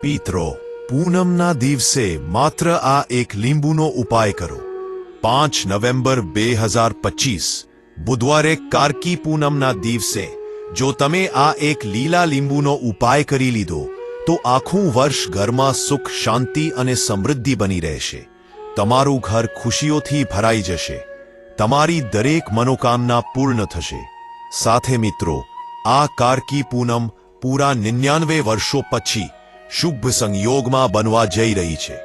પિત્રો, પૂનમના દિવસે માત્ર આ એક લીંબુનો ઉપાય કરો. પાંચ નવેમ્બર બે હજાર પચીસ, બુધવારે કાર્કી પૂનમના દિવસે, જો તમે આ એક લીલા લીંબુનો ઉપાય કરી લીધો, તો આખું વર્ષ ઘરમાં સુખ, શાંતિ અને સમૃદ્ધિ બની રહેશે. તમારું ઘર ખુશીઓથી ભરાઈ જશે. તમારી દરેક મનોકામના પૂર્ણ થશે. સાથે મિત્રો, આ કાર્કી પૂનમ પૂરા નિન્યાનવે વર્ષો પછી શુભ સંયોગમાં બનવા જઈ રહી છે.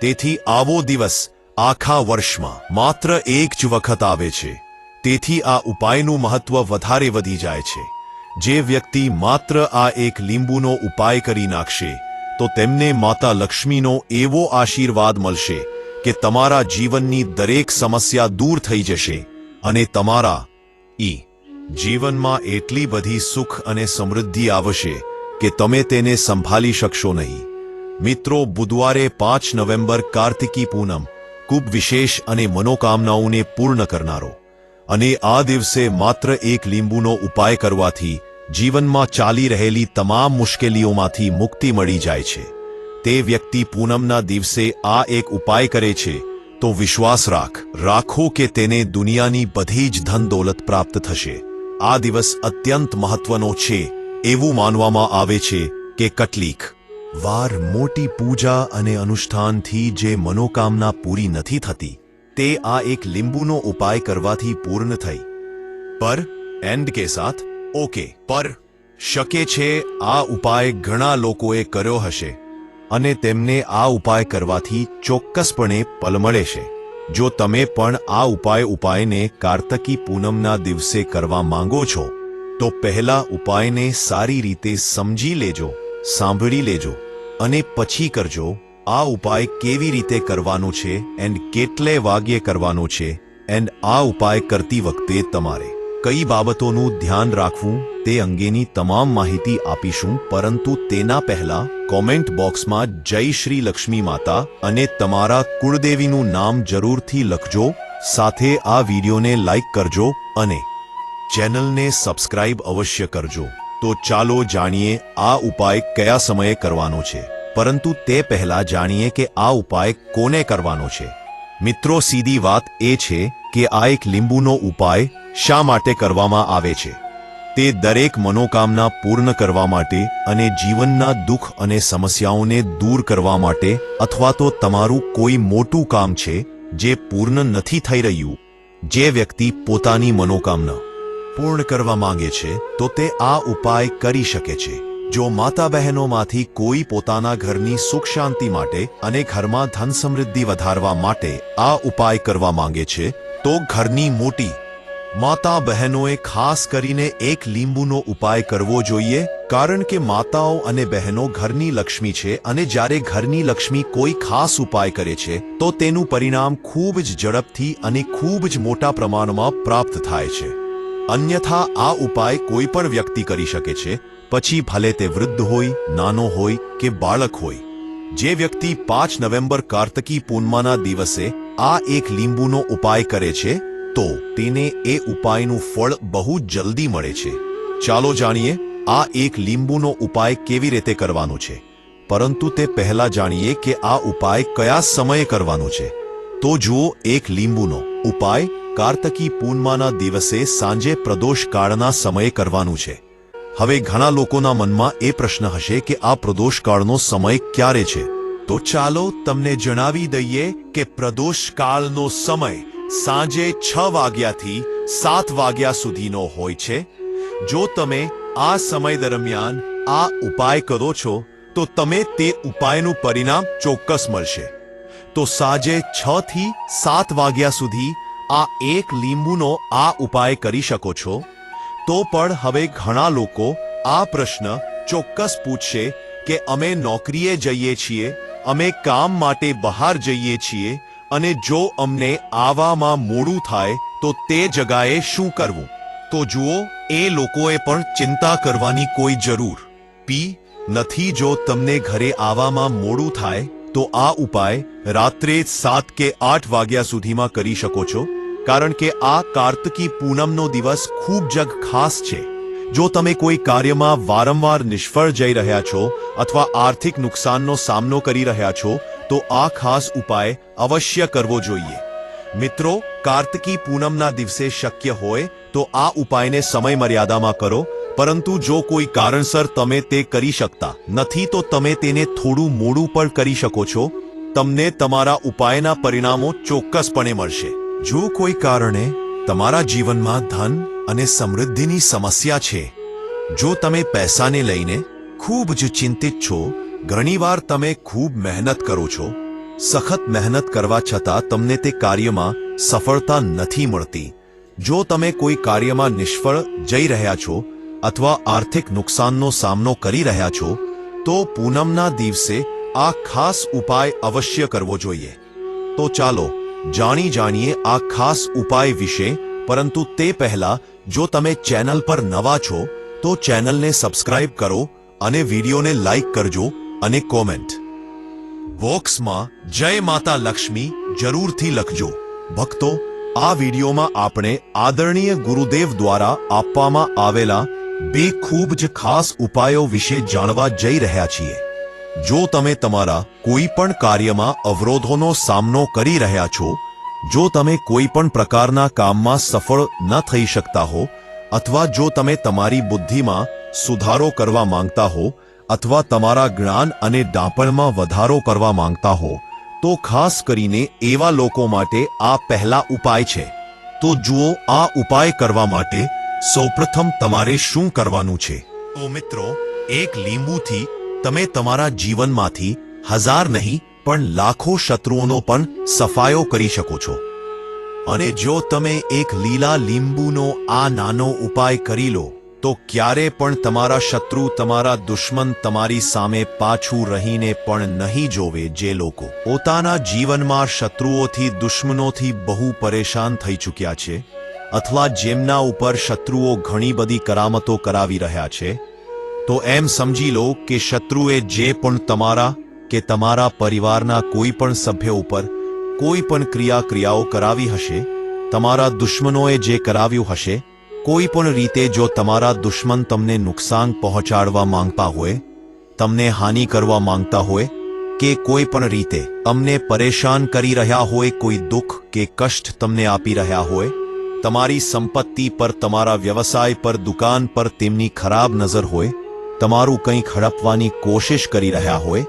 તેથી આવો દિવસ, આખા વર્ષમાં, માત્ર એક જ વખત આવે છે. તેથી આ ઉપાયનું મહત્વ વધારે વધી જાય છે. જે વ્યક્તિ માત્ર આ એક લીંબુનો ઉપાય કરી નાખશે, તો તેમને માતા લક્ષ્મીનો એવો આશીર્વાદ મળશે કે તમારા જીવનની દરેક સમસ્યા દૂર થઈ જશે અને તમારા ઈ જીવનમાં એટલી બધી સુખ અને સમૃદ્ધિ આવશે કે તમે તેને સંભાળી શકશો નહીં. મિત્રો, બુધવારે પાંચ નવેમ્બર કાર્તિકી પૂનમ, ખૂબ વિશેષ અને મનોકામનાઓને પૂર્ણ કરનારો. અને આ દિવસે માત્ર એક લીંબુનો ઉપાય કરવાથી જીવનમાં ચાલી રહેલી તમામ મુશ્કેલીઓમાંથી મુક્તિ મળી જાય છે. તે વ્યક્તિ પૂનમના દિવસે આ એક ઉપાય કરે છે, તો વિશ્વાસ રાખ. રાખો કે તેને દુનિયાની બધી જ ધન દોલત પ્રાપ્ત થશે. આ દિવસ અત્યંત મહત્વનો છે એવું માનવામાં આવે છે કે કેટલીક વાર મોટી પૂજા અને અનુષ્ઠાનથી જે મનોકામના પૂરી નથી થતી, તે આ એક લીંબુનો ઉપાય કરવાથી પૂર્ણ થઈ. પર એન્ડ કે સાથ ઓકે પર, શકે છે આ ઉપાય ઘણા લોકોએ કર્યો હશે અને તેમને આ ઉપાય કરવાથી ચોક્કસપણે પલ મળે છે. જો તમે પણ આ ઉપાય ઉપાયને કાર્તકી પૂનમના દિવસે કરવા માંગો છો તો પહેલા ઉપાયને સારી રીતે સમજી લેજો, સાંભળી લેજો અને પછી કરજો, આ ઉપાય કેવી રીતે કરવાનો છે એન્ડ કેટલે વાગ્યે કરવાનો છે એન્ડ આ ઉપાય કરતી વખતે તમારે કઈ બાબતોનું ધ્યાન રાખવું તે અંગેની તમામ માહિતી આપીશું, પરંતુ તેના પહેલા કોમેન્ટ બોક્સમાં જય શ્રી લક્ષ્મી માતા અને તમારા કુળદેવીનું નામ જરૂરથી લખજો, સાથે આ વિડીયોને લાઈક કરજો અને ચેનલને સબસ્ક્રાઇબ અવશ્ય કરજો. તો ચાલો જાણીએ આ ઉપાય કયા સમયે કરવાનો છે. પરંતુ તે પહેલા જાણીએ કે આ ઉપાય કોને કરવાનો છે. મિત્રો, સીધી વાત એ છે કે આ એક લીંબુનો ઉપાય શા માટે કરવામાં આવે છે. તે દરેક મનોકામના પૂર્ણ કરવા માટે અને જીવનના દુઃખ અને સમસ્યાઓને દૂર કરવા માટે અથવા તો તમારું કોઈ મોટું કામ છે જે પૂર્ણ નથી થઈ રહ્યું. જે વ્યક્તિ પોતાની મનોકામના પૂર્ણ કરવા માંગે છે, તો તે આ ઉપાય કરી શકે છે. જો માતા બહેનોમાંથી કોઈ પોતાના ઘરની સુખ શાંતિ માટે અને ઘરમાં ધન સમૃદ્ધિ વધારવા માટે આ ઉપાય કરવા માંગે છે, તો ઘરની મોટી માતા બહેનોએ ખાસ કરીને એક લીંબુનો ઉપાય કરવો જોઈએ, કારણ કે માતાઓ અને બહેનો ઘરની લક્ષ્મી છે અને જ્યારે ઘરની લક્ષ્મી કોઈ ખાસ ઉપાય કરે છે, તો તેનું પરિણામ ખૂબ જ ઝડપથી અને ખૂબ જ મોટા પ્રમાણમાં પ્રાપ્ત થાય છે. અન્યથા આ ઉપાય કોઈ પણ વ્યક્તિ કરી શકે છે, પછી ભલે તે વૃદ્ધ હોય, નાનો હોય કે બાળક હોય. જે વ્યક્તિ પાંચ નવેમ્બર કાર્તકી પૂર્ણિમાના દિવસે આ એક લીંબુનો ઉપાય કરે છે, તો તેને એ ઉપાયનું ફળ બહુ જલ્દી મળે છે. ચાલો જાણીએ, આ એક લીંબુનો ઉપાય કેવી રીતે કરવાનો છે? પરંતુ તે પહેલા જાણીએ કે આ ઉપાય કયા સમયે કરવાનો છે. તો જુઓ, એક લીંબુનો ઉપાય કાર્તકી પૂર્ણિમાના દિવસે સાંજે પ્રદોષ કાળના સમયે કરવાનું છે. હવે ઘણા લોકોના મનમાં એ પ્રશ્ન હશે કે આ પ્રદોષ કાળનો સમય ક્યારે છે? તો ચાલો તમને જણાવી દઈએ કે પ્રદોષ કાળનો સમય સાંજે છ વાગ્યાથી સાત વાગ્યા સુધીનો હોય છે. જો તમે આ સમય દરમિયાન આ ઉપાય કરો છો, તો તમે તે ઉપાયનું પરિણામ ચોક્કસ મળશે. તો સાંજે છ થી સાત વાગ્યા સુધી આ એક લીંબુનો આ ઉપાય કરી શકો છો? તો પણ હવે ઘણા લોકો આ પ્રશ્ન ચોક્કસ પૂછશે કે અમે નોકરીએ જઈએ છીએ, અમે કામ માટે બહાર જઈએ છીએ અને જો અમને આવામાં મોડું થાય તો તે જગાએ શું કરવું? તો જુઓ, એ લોકોએ પણ ચિંતા કરવાની કોઈ જરૂર. પી, નથી જો તમને ઘરે આવવામાં મોડું થાય, તો આ ઉપાય રાત્રે સાત કે આઠ વાગ્યા સુધીમાં કરી શકો છો? કારણ કે આ કાર્તકી પૂનમનો દિવસ ખૂબ જગ ખાસ છે. જો તમે કોઈ કાર્યમાં વારંવાર નિષ્ફળ જઈ રહ્યા છો અથવા આર્થિક નુકસાનનો સામનો કરી રહ્યા છો, તો આ ખાસ ઉપાય અવશ્ય કરવો જોઈએ. મિત્રો, કાર્તિકી પૂનમના દિવસે શક્ય હોય તો આ ઉપાયને સમય મર્યાદામાં કરો, પરંતુ જો કોઈ કારણસર તમે તે કરી શકતા નથી તો તમે તેને થોડું મોડું પણ કરી શકો છો. તમને તમારા ઉપાયના પરિણામો ચોક્કસપણે મળશે. જો કોઈ કારણે તમારા જીવનમાં ધન અને સમૃદ્ધિની સમસ્યા છે, જો તમે પૈસાને લઈને ખૂબ જ ચિંતિત છો, ઘણીવાર તમે ખૂબ મહેનત કરો છો, સખત મહેનત કરવા છતાં તમને તે કાર્યમાં સફળતા નથી મળતી. જો તમે કોઈ કાર્યમાં નિષ્ફળ જઈ રહ્યા છો અથવા આર્થિક નુકસાનનો સામનો કરી રહ્યા છો, તો પૂનમના દિવસે આ ખાસ ઉપાય અવશ્ય કરવો જોઈએ. તો ચાલો જાણી જાણીએ આ ખાસ ઉપાય વિશે, પરંતુ તે પહેલા, જો તમે ચેનલ પર નવા છો, તો ચેનલને સબસ્ક્રાઇબ કરો અને વિડીયોને લાઇક કરજો અને કોમેન્ટ. બોક્સમાં જય માતા લક્ષ્મી, જરૂરથી લખજો. ભક્તો, આ વિડીયોમાં આપણે આદરણીય ગુરુદેવ દ્વારા આપવામાં આવેલા બે ખૂબ જ ખાસ ઉપાયો વિશે જાણવા જઈ રહ્યા છીએ. જો તમે તમારા કોઈ પણ કાર્યમાં અવરોધોનો સામનો કરી રહ્યા છો, જો તમે કોઈ પણ પ્રકારના કામમાં સફળ ન થઈ શકતા હો, અથવા જો તમે તમારી બુદ્ધિમાં સુધારો કરવા માંગતા હો, અથવા તમારા જ્ઞાન અને ડાપણમાં વધારો કરવા માંગતા હો, તો ખાસ કરીને એવા લોકો માટે આ પહેલા ઉપાય છે. તો જુઓ, આ ઉપાય કરવા માટે સૌપ્રથમ તમારે શું કરવાનું છે? તો મિત્રો, એક લીંબુથી તમે તમારા જીવનમાંથી હજાર નહીં, પણ લાખો શત્રુઓનો પણ સફાયો કરી શકો છો. અને જો તમે એક લીલા લીંબુનો આ નાનો ઉપાય કરી લો, તો ક્યારે પણ તમારા શત્રુ, તમારા દુશ્મન તમારી સામે પાછું રહીને પણ નહીં જોવે જે લોકો. પોતાના જીવનમાં શત્રુઓથી, દુશ્મનોથી બહુ પરેશાન થઈ ચૂક્યા છે, અથવા જેમના ઉપર શત્રુઓ ઘણી બધી કરામતો કરાવી રહ્યા છે તો એમ સમજી લો કે શત્રુએ જે પણ તમારા કે તમારા પરિવારના કોઈ પણ સભ્ય ઉપર કોઈ પણ ક્રિયા ક્રિયાઓ કરાવી હશે, તમારા દુશ્મનોએ જે કરાવ્યું હશે, કોઈ પણ રીતે જો તમારા દુશ્મન તમને નુકસાન પહોંચાડવા માંગતા હોય, તમને હાનિ કરવા માંગતા હોય કે કોઈ પણ રીતે તમને પરેશાન કરી રહ્યા હોય, કોઈ દુઃખ કે કષ્ટ તમને આપી રહ્યા હોય, તમારી સંપત્તિ પર, તમારા વ્યવસાય પર, દુકાન પર તેમની ખરાબ નજર હોય તમારું કંઈક હડપવાની કોશિશ કરી રહ્યા હોય,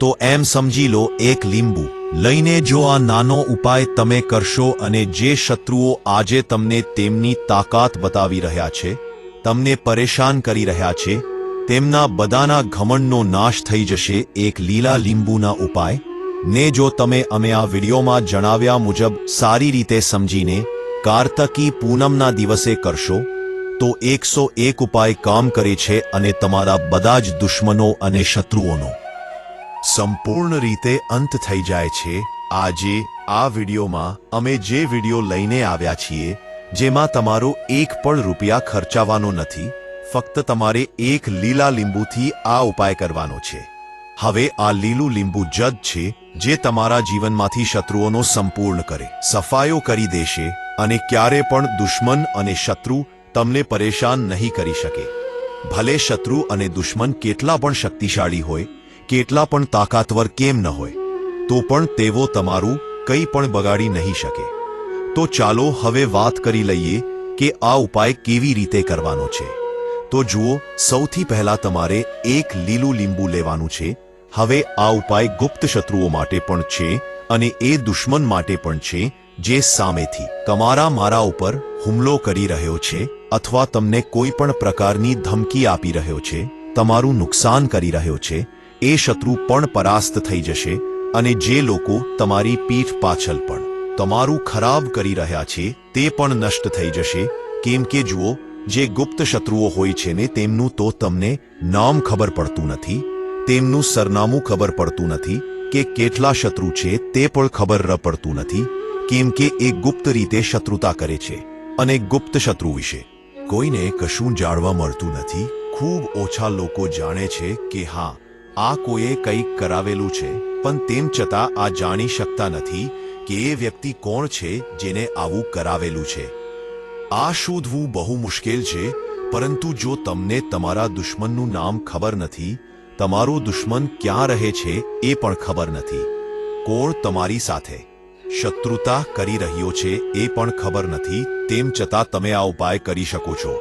તો એમ સમજી લો એક લીંબુ. લઈને જો આ નાનો ઉપાય તમે કરશો અને જે શત્રુઓ આજે તમને તેમની તાકાત બતાવી રહ્યા છે, તમને પરેશાન કરી રહ્યા છે, તેમના બધાના ઘમંડનો નાશ થઈ જશે એક લીલા લીંબુના ઉપાય. ને જો તમે અમે આ વિડીયોમાં જણાવ્યા મુજબ સારી રીતે સમજીને કાર્તકી પૂનમના દિવસે કરશો તો એકસો એક ઉપાય કામ કરે છે અને તમારા બધા જ દુશ્મનો અને શત્રુઓનો. સંપૂર્ણ રીતે અંત થઈ જાય છે. આજે, આ વિડીયોમાં, અમે જે વીડિયો લઈને આવ્યા છીએ, જેમાં તમારો એક પણ રૂપિયા ખર્ચાવાનો નથી, ફક્ત તમારે એક લીલા લીંબુથી આ ઉપાય કરવાનો છે. હવે આ લીલું લીંબુ જજ છે, જે તમારા જીવનમાંથી શત્રુઓનો સંપૂર્ણ કરે. સફાયો કરી દેશે, અને ક્યારે પણ દુશ્મન અને શત્રુ તમને પરેશાન નહીં કરી શકે. ભલે શત્રુ અને દુશ્મન કેટલા પણ શક્તિશાળી હોય, કેટલા પણ તાકાતવર કેમ ન હોય, તો પણ તેઓ તમારું કંઈ પણ બગાડી નહીં શકે. તો ચાલો હવે વાત કરી લઈએ કે આ ઉપાય કેવી રીતે કરવાનો છે. તો જુઓ, સૌથી પહેલા તમારે એક લીલું લીંબુ લેવાનું છે. હવે આ ઉપાય ગુપ્ત શત્રુઓ માટે પણ છે અને એ દુશ્મન માટે પણ છે જે સામેથી, તમારા મારા ઉપર હુમલો કરી રહ્યો છે. અથવા તમને કોઈ પણ પ્રકારની ધમકી આપી રહ્યો છે, તમારું નુકસાન કરી રહ્યો છે, એ શત્રુ પણ પરાસ્ત થઈ જશે અને જે લોકો તમારી પીઠ પાછળ પણ તમારું ખરાબ કરી રહ્યા છે, તે પણ નષ્ટ થઈ જશે. કેમ કે જુઓ, જે ગુપ્ત શત્રુઓ હોય છે ને તેમનું તો તમને નામ ખબર પડતું નથી, તેમનું સરનામું ખબર પડતું નથી કે કેટલા શત્રુ છે, તે પણ ખબર પડતું નથી. કેમ કે એ ગુપ્ત રીતે શત્રુતા કરે છે અને ગુપ્ત શત્રુ વિશે કોઈને કશું જાણવા મળતું નથી. ખૂબ ઓછા લોકો જાણે છે કે હા, આ કોઈએ કંઈક કરાવેલું છે, પણ તેમ છતાં આ જાણી શકતા નથી કે એ વ્યક્તિ કોણ છે જેને આવું કરાવેલું છે. આ શોધવું બહુ મુશ્કેલ છે, પરંતુ જો તમને તમારા દુશ્મનનું નામ ખબર નથી, તમારો દુશ્મન ક્યાં રહે છે એ પણ ખબર નથી. કોણ તમારી સાથે? શત્રુતા કરી રહ્યો છે એ પણ ખબર નથી, તેમ છતાં તમે આ ઉપાય કરી શકો છો.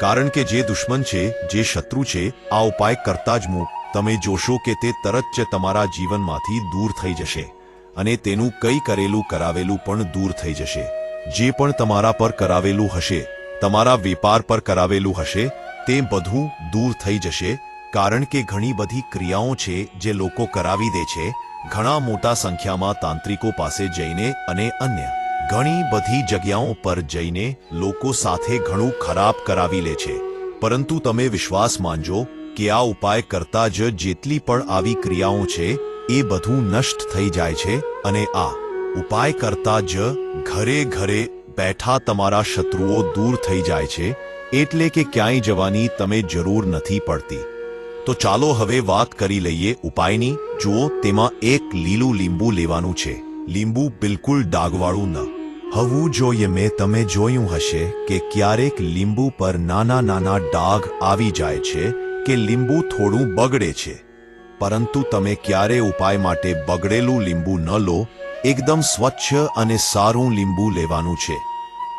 કારણ કે જે દુશ્મન છે, જે શત્રુ છે, આ ઉપાય કરતા જ હું તમે જોશો કે તે તરત જ તમારા જીવનમાંથી દૂર થઈ જશે. અને તેનું કઈ કરેલું કરાવેલું પણ દૂર થઈ જશે. જે પણ તમારા પર કરાવેલું હશે, તમારા વેપાર પર કરાવેલું હશે, તે બધું દૂર થઈ જશે, કારણ કે ઘણી બધી ક્રિયાઓ છે જે લોકો કરાવી દે છે ઘણા મોટા સંખ્યામાં તાંત્રિકો પાસે જઈને અને અન્ય ઘણી બધી જગ્યાઓ પર જઈને લોકો સાથે ઘણું ખરાબ કરાવી લે છે. પરંતુ તમે વિશ્વાસ માનજો કે આ ઉપાય કરતા જ જેટલી પણ આવી ક્રિયાઓ છે, એ બધું નષ્ટ થઈ જાય છે અને આ ઉપાય કરતા જ ઘરે ઘરે બેઠા તમારા શત્રુઓ દૂર થઈ જાય છે, એટલે કે ક્યાંય જવાની તમે જરૂર નથી પડતી. તો ચાલો હવે વાત કરી લઈએ ઉપાયની. જુઓ, તેમાં એક લીલું લીંબુ લેવાનું છે. લીંબુ બિલકુલ ડાઘવાળું ન. હવું જોઈએ, મેં તમે જોયું હશે કે ક્યારેક લીંબુ પર નાના નાના ડાઘ આવી જાય છે કે લીંબુ થોડું બગડે છે. પરંતુ તમે ક્યારે ઉપાય માટે બગડેલું લીંબુ ન લો, એકદમ સ્વચ્છ અને સારું લીંબુ લેવાનું છે.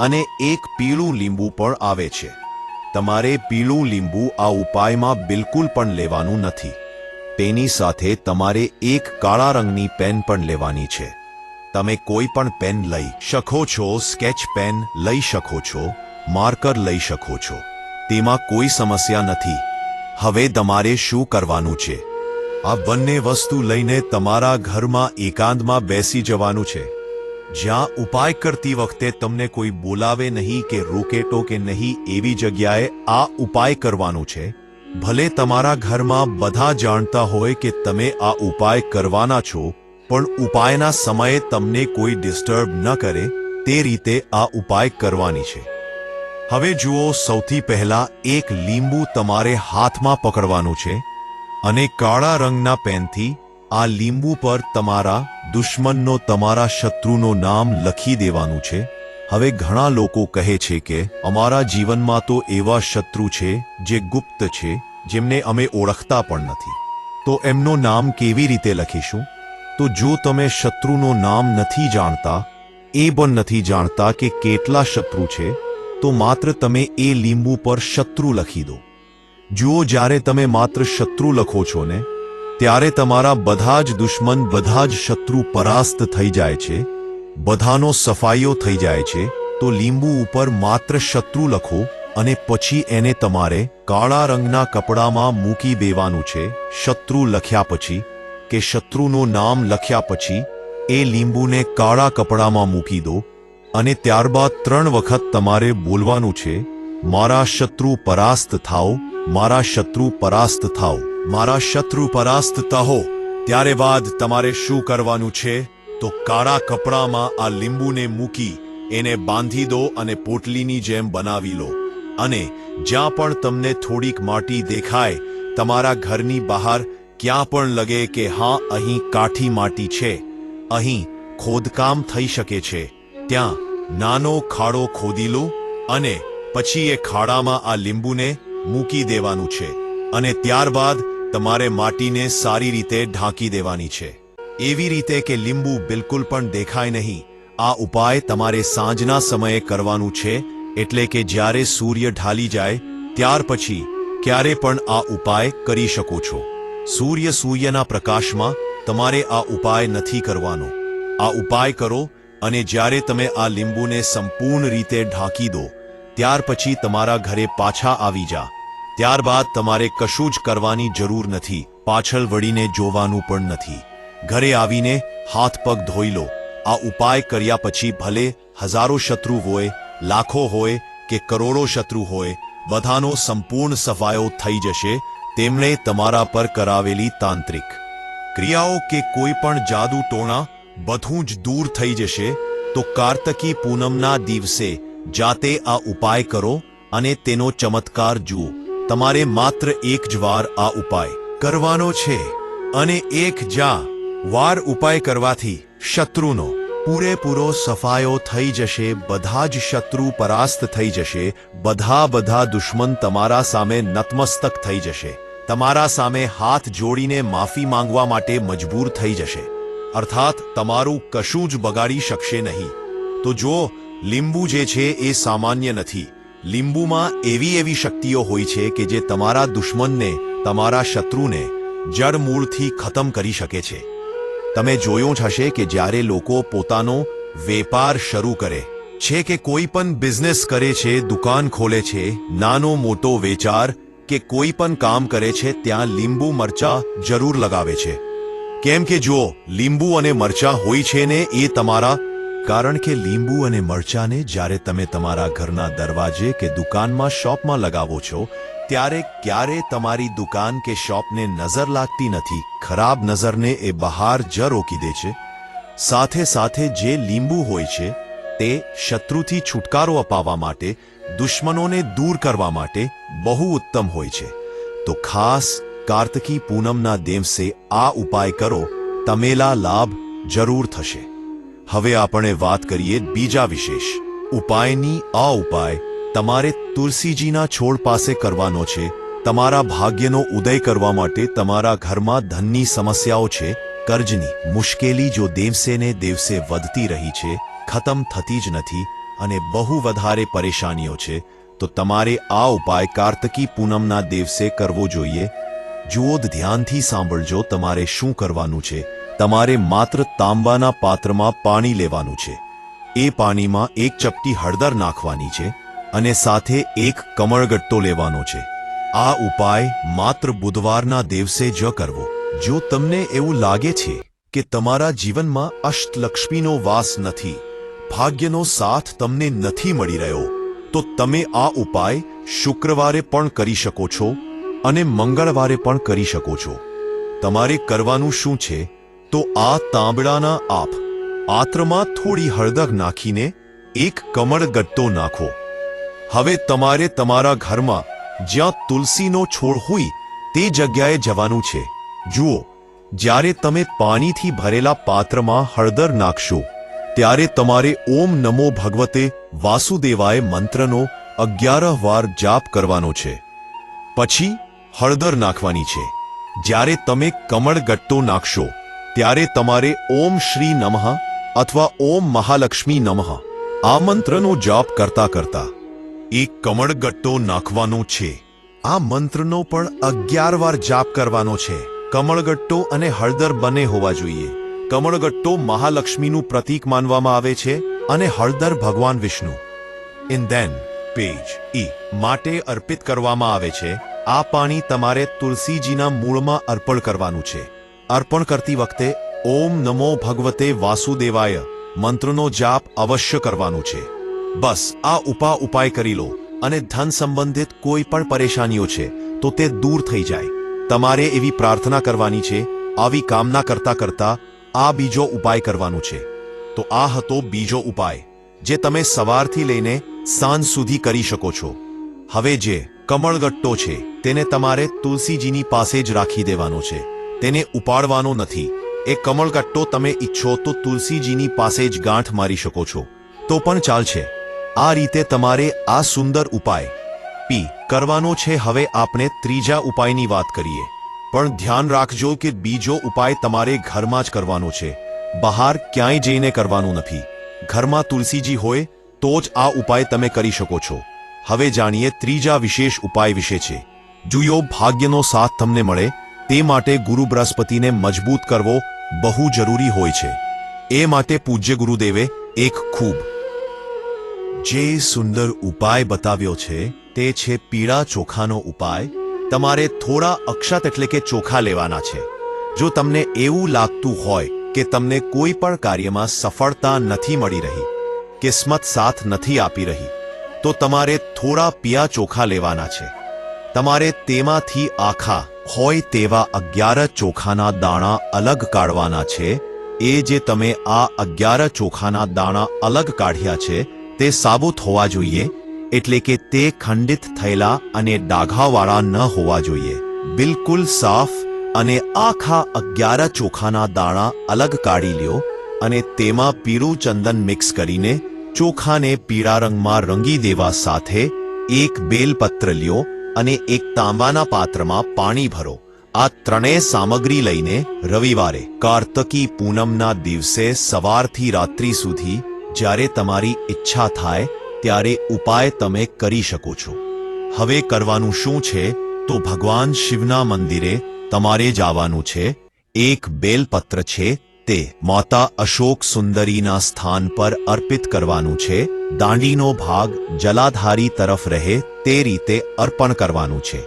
અને એક પીળું લીંબુ પણ આવે છે. તમારે પીળું લીંબુ આ ઉપાયમાં બિલકુલ પણ લેવાનું નથી. તેની સાથે તમારે એક કાળા રંગની પેન પણ લેવાની છે. તમે કોઈ પણ પેન લઈ શકો છો, સ્કેચ પેન લઈ શકો છો, માર્કર લઈ શકો છો. તેમાં કોઈ સમસ્યા નથી. હવે તમારે શું કરવાનું છે? આ બંને વસ્તુ લઈને તમારા ઘરમાં એકાંતમાં બેસી જવાનું છે. જ્યાં ઉપાય કરતી વખતે તમને કોઈ બોલાવે નહીં કે રોકેટો કે નહીં એવી જગ્યાએ આ ઉપાય કરવાનો છે. ભલે તમારા ઘરમાં બધા જાણતા હોય કે તમે આ ઉપાય કરવાના છો, પણ ઉપાયના સમયે તમને કોઈ ડિસ્ટર્બ ન કરે, તે રીતે આ ઉપાય કરવાની છે. હવે જુઓ, સૌથી પહેલા એક લીંબુ તમારે હાથમાં પકડવાનું છે અને કાળા રંગના પેનથી આ લીંબુ પર તમારા દુશ્મનનો તમારા શત્રુનો નામ લખી દેવાનું છે. હવે ઘણા લોકો કહે છે કે, અમારા જીવનમાં તો એવા શત્રુ છે, જે ગુપ્ત છે, જેમને અમે ઓળખતા પણ નથી. તો એમનો નામ કેવી રીતે લખીશું? તો જો તમે શત્રુનો નામ નથી જાણતા, એ પણ નથી જાણતા કે કેટલા શત્રુ છે, તો માત્ર તમે એ લીંબુ પર શત્રુ લખી દો. જુઓ જ્યારે તમે માત્ર શત્રુ લખો છો ને ત્યારે તમારા બધા જ દુશ્મન, બધા જ શત્રુ પરાસ્ત થઈ જાય છે, બધાનો સફાઈઓ થઈ જાય છે, તો લીંબુ ઉપર માત્ર શત્રુ લખો અને પછી એને તમારે કાળા રંગના કપડામાં મૂકી દેવાનું છે, શત્રુ લખ્યા પછી, કે શત્રુનું નામ લખ્યા પછી, એ લીંબુને કાળા કપડામાં મૂકી દો, અને ત્યારબાદ ત્રણ વખત તમારે બોલવાનું છે, મારા શત્રુ પરાસ્ત થાઓ, મારા શત્રુ પરાસ્ત થાઓ. મારા શત્રુ પરાસ્ત તહો, ત્યારે બાદ તમારે શું કરવાનું છે? તો કાળા કપડામાં આ લીંબુને મૂકી, એને બાંધી દો અને પોટલીની જેમ બનાવી લો. અને જ્યાં પણ તમને થોડીક માટી દેખાય, તમારા ઘરની બહાર ક્યાં પણ લગે કે હા, અહીં કાઠી માટી છે. અહીં ખોદકામ થઈ શકે છે. ત્યાં નાનો ખાડો ખોદી લો અને પછી એ ખાડામાં આ લીંબુને મૂકી દેવાનું છે. અને ત્યારબાદ તમારે માટીને સારી રીતે ઢાંકી દેવાની છે. એવી રીતે કે લીંબુ બિલકુલ પણ દેખાય નહીં. આ ઉપાય તમારે સાંજના સમયે કરવાનું છે, એટલે કે જ્યારે સૂર્ય ઢાલી જાય, ત્યાર પછી ક્યારે પણ આ ઉપાય કરી શકો છો. સૂર્ય સૂર્યના પ્રકાશમાં તમારે આ ઉપાય નથી કરવાનો. આ ઉપાય કરો અને જ્યારે તમે આ લીંબુને સંપૂર્ણ રીતે ઢાંકી દો, ત્યાર પછી તમારા ઘરે પાછા આવી જા. ત્યારબાદ તમારે કશું જ કરવાની જરૂર નથી. પાછળ વળીને જોવાનું પણ નથી. ઘરે આવીને હાથ પગ ધોઈ લો. આ ઉપાય કર્યા પછી ભલે હજારો શત્રુ હોય, લાખો હોય કે કરોડો શત્રુ હોય, બધાનો સંપૂર્ણ સફાયો થઈ જશે, તેમણે તમારા પર કરાવેલી તાંત્રિક. ક્રિયાઓ કે કોઈ પણ જાદુ ટોણા બધું જ દૂર થઈ જશે, તો કાર્તકી પૂનમના દિવસે જાતે આ ઉપાય કરો અને તેનો ચમત્કાર જુઓ. તમારે માત્ર એક જ વાર આ ઉપાય કરવાનો છે અને એક જા વાર ઉપાય કરવાથી શત્રુનો પૂરેપૂરો સફાયો થઈ જશે, બધા જ શત્રુ પરાસ્ત થઈ જશે, બધા બધા દુશ્મન તમારા સામે નતમસ્તક થઈ જશે, તમારા સામે હાથ જોડીને માફી માંગવા માટે મજબૂર થઈ જશે. અર્થાત તમારું કશું જ બગાડી શકશે નહીં. તો જો લીંબુ જે છે એ સામાન્ય નથી લીંબુમાં એવી એવી શક્તિઓ હોય છે કે જે તમારા દુશ્મનને, તમારા શત્રુને જડમૂળથી ખતમ કરી શકે છે. તમે જોયું જ હશે કે જ્યારે લોકો પોતાનો વેપાર શરૂ કરે, છે કે કોઈ પણ બિઝનેસ કરે છે, દુકાન ખોલે છે, નાનો મોટો વેચાર કે કોઈ પણ કામ કરે છે, ત્યાં લીંબુ મરચા જરૂર લગાવે છે. કેમ કે જો લીંબુ અને મરચા હોય છે ને, એ તમારા કારણ કે લીંબુ અને મરચાને જ્યારે તમે તમારા ઘરના દરવાજે કે દુકાનમાં શોપમાં લગાવો છો, ત્યારે ક્યારે તમારી દુકાન કે શોપને નજર લાગતી નથી, ખરાબ નજરને એ બહાર જ રોકી દે છે? સાથે સાથે જે લીંબુ હોય છે, તે શત્રુથી છુટકારો અપાવવા માટે, દુશ્મનોને દૂર કરવા માટે બહુ ઉત્તમ હોય છે. તો ખાસ કાર્તકી પૂનમના દેવસે આ ઉપાય કરો, તમેલા લાભ જરૂર થશે. હવે આપણે વાત કરીએ બીજા વિશેષ. ઉપાયની આ ઉપાય તમારે તુલસીજીના છોડ પાસે કરવાનો છે, તમારા ભાગ્યનો ઉદય કરવા માટે તમારા ઘરમાં ધનની સમસ્યાઓ છે, કર્જની મુશ્કેલી જો દેવસેને દેવસે વધતી રહી છે, ખતમ થતી જ નથી અને બહુ વધારે પરેશાનીઓ છે, તો તમારે આ ઉપાય કાર્તકી પૂનમના દિવસે કરવો જોઈએ. જુઓ, ધ્યાનથી સાંભળજો તમારે શું કરવાનું છે. તમારે માત્ર તાંબાના પાત્રમાં પાણી લેવાનું છે. એ પાણીમાં એક ચપટી હળદર નાખવાની છે અને સાથે એક કમળગટ્ટો લેવાનો છે. આ ઉપાય માત્ર બુધવારના દિવસે જ કરવો. જો તમને એવું લાગે છે કે તમારા જીવનમાં અષ્ટલક્ષ્મીનો વાસ નથી, ભાગ્યનો સાથ તમને નથી મળી રહ્યો, તો તમે આ ઉપાય શુક્રવારે પણ કરી શકો છો અને મંગળવારે પણ કરી શકો છો. તમારે કરવાનું શું છે? તો આ તાંબડાના આપ. આત્રમાં થોડી હળદર નાખીને એક કમળગટ્ટો નાખો. હવે તમારે તમારા ઘરમાં જ્યાં તુલસીનો છોડ હોય તે જગ્યાએ જવાનું છે. જુઓ, જ્યારે તમે પાણીથી ભરેલા પાત્રમાં હળદર નાખશો, ત્યારે તમારે ઓમ નમો ભગવતે વાસુદેવાય મંત્રનો અગિયાર વાર જાપ કરવાનો છે. પછી હળદર નાખવાની છે. જ્યારે તમે કમળગટ્ટો નાખશો ત્યારે તમારે ઓમ શ્રી નમઃ અથવા ઓમ મહાલક્ષ્મી નમઃ આ મંત્રનો જાપ કરતા કરતા એક કમળગટ્ટો નાખવાનો છે. આ મંત્રનો પણ અગિયાર વાર જાપ કરવાનો છે. કમળગટ્ટો અને હળદર બંને હોવા જોઈએ. કમળગટ્ટો મહાલક્ષ્મીનું પ્રતીક માનવામાં આવે છે અને હળદર ભગવાન વિષ્ણુ. ઇન ધેન પેજ ઈ માટે અર્પિત કરવામાં આવે છે. આ પાણી તમારે તુલસીજીના મૂળમાં અર્પણ કરવાનું છે. અર્પણ કરતી વખતે, ઓમ નમો ભગવતે વાસુદેવાય, મંત્રનો જાપ અવશ્ય કરવાનું છે. બસ, આ ઉપા ઉપાય કરી લો, અને ધન સંબંધિત કોઈ પણ પરેશાનીઓ છે, તો તે દૂર થઈ જાય. તમારે એવી પ્રાર્થના કરવાની છે, આવી કામના કરતા કરતા, આ બીજો ઉપાય કરવાનું છે. તો આ હતો બીજો ઉપાય, જે તમે સવારથી લઈને સાંજ સુધી કરી શકો છો. હવે જે કમળગટ્ટો છે, તેને તમારે તુલસીજીની પાસે જ રાખી દેવાનો છે. તેને ઉપાડવાનો નથી. એ કમળકટ્ટો તમે ઈચ્છો તો તુલસીજીની પાસે જ ગાંઠ મારી શકો છો. તો પણ ચાલશે. આ રીતે તમારે આ સુંદર ઉપાય. પી, કરવાનો છે. હવે આપણે ત્રીજા ઉપાયની વાત કરીએ. પણ ધ્યાન રાખજો કે બીજો ઉપાય તમારે ઘરમાં જ કરવાનો છે. બહાર ક્યાંય જઈને કરવાનું નથી. ઘરમાં તુલસીજી હોય, તો જ આ ઉપાય તમે કરી શકો છો. હવે જાણીએ ત્રીજા વિશેષ ઉપાય વિશે છે. જુઓ, ભાગ્યનો સાથ તમને મળે. તે માટે ગુરુ બૃહસ્પતિને મજબૂત કરવો બહુ જરૂરી હોય છે. એ માટે પૂજ્ય ગુરુદેવે એક ખૂબ જે સુંદર ઉપાય બતાવ્યો છે તે છે પીળા ચોખાનો ઉપાય. તમારે થોડા અક્ષત એટલે કે ચોખા લેવાના છે. જો તમને એવું લાગતું હોય કે તમને કોઈ પણ કાર્યમાં સફળતા નથી મળી રહી, કિસ્મત સાથ નથી આપી રહી, તો તમારે થોડા પિયા ચોખા લેવાના છે. તમારે તેમાંથી આખા, હોય તેવા અગિયાર ચોખાના દાણા અલગ કાઢવાના છે. એ જે તમે આ અગિયાર ચોખાના દાણા અલગ કાઢ્યા છે, તે સાબુત હોવા જોઈએ, એટલે કે તે ખંડિત થયેલા અને ડાઘાવાળા ન હોવા જોઈએ. બિલકુલ સાફ અને આખા અગિયાર ચોખાના દાણા અલગ કાઢી લ્યો અને તેમાં પીળું ચંદન મિક્સ કરીને ચોખાને પીળા રંગમાં રંગી દેવા સાથે એક બેલપત્ર લ્યો અને એક તાંબાના પાત્રમાં પાણી ભરો. આ ત્રણેય સામગ્રી લઈને રવિવારે કાર્તકી પૂનમના દિવસે સવારથી રાત્રિ સુધી જ્યારે તમારી ઈચ્છા થાય ત્યારે ઉપાય તમે કરી શકો છો. હવે કરવાનું શું છે? તો ભગવાન શિવના મંદિરે તમારે જવાનું છે. એક બેલપત્ર છે તે માતા અશોક સુંદરીના સ્થાન પર અર્પિત કરવાનું છે, દાંડીનો ભાગ જલાધારી તરફ રહે તે રીતે અર્પણ કરવાનું છે.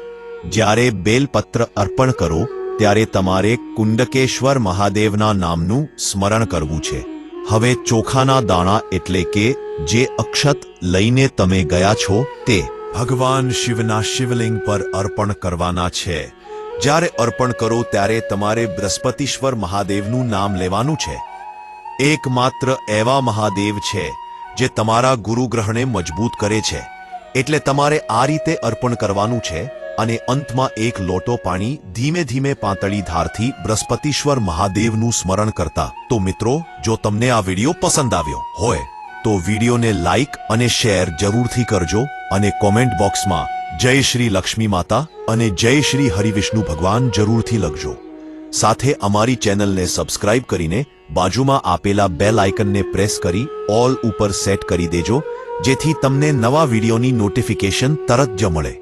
જ્યારે બેલપત્ર અર્પણ કરો, ત્યારે તમારે કુંડકેશ્વર મહાદેવના નામનું સ્મરણ કરવું છે. હવે ચોખાના દાણા એટલે કે જે અક્ષત લઈને તમે ગયા છો તે ભગવાન શિવના શિવલિંગ પર અર્પણ કરવાના છે. જ્યારે અર્પણ કરો ત્યારે તમારે બૃહસ્પતિશ્વર મહાદેવનું નામ લેવાનું છે. એકમાત્ર એવા મહાદેવ છે, જે તમારા ગુરુગ્રહને મજબૂત કરે છે. એટલે તમારે આ રીતે અર્પણ કરવાનું છે અને અંતમાં એક લોટો પાણી ધીમે ધીમે પાંતળી ધારથી બૃહસ્પતિશ્વર મહાદેવનું સ્મરણ કરતા. તો મિત્રો, જો તમને આ વીડિયો પસંદ આવ્યો હોય, તો વિડીયોને લાઈક અને શેર જરૂરથી કરજો અને કોમેન્ટ બોક્સમાં જય શ્રી લક્ષ્મી માતા અને જય શ્રી હરિવિષ્ણુ ભગવાન જરૂરથી લખજો. સાથે અમારી ચેનલને સબસ્ક્રાઇબ કરીને બાજુમાં આપેલા બેલ આઇકનને પ્રેસ કરી ઓલ ઉપર સેટ કરી દેજો, જેથી તમને નવા વિડીયોની નોટિફિકેશન તરત જ મળે.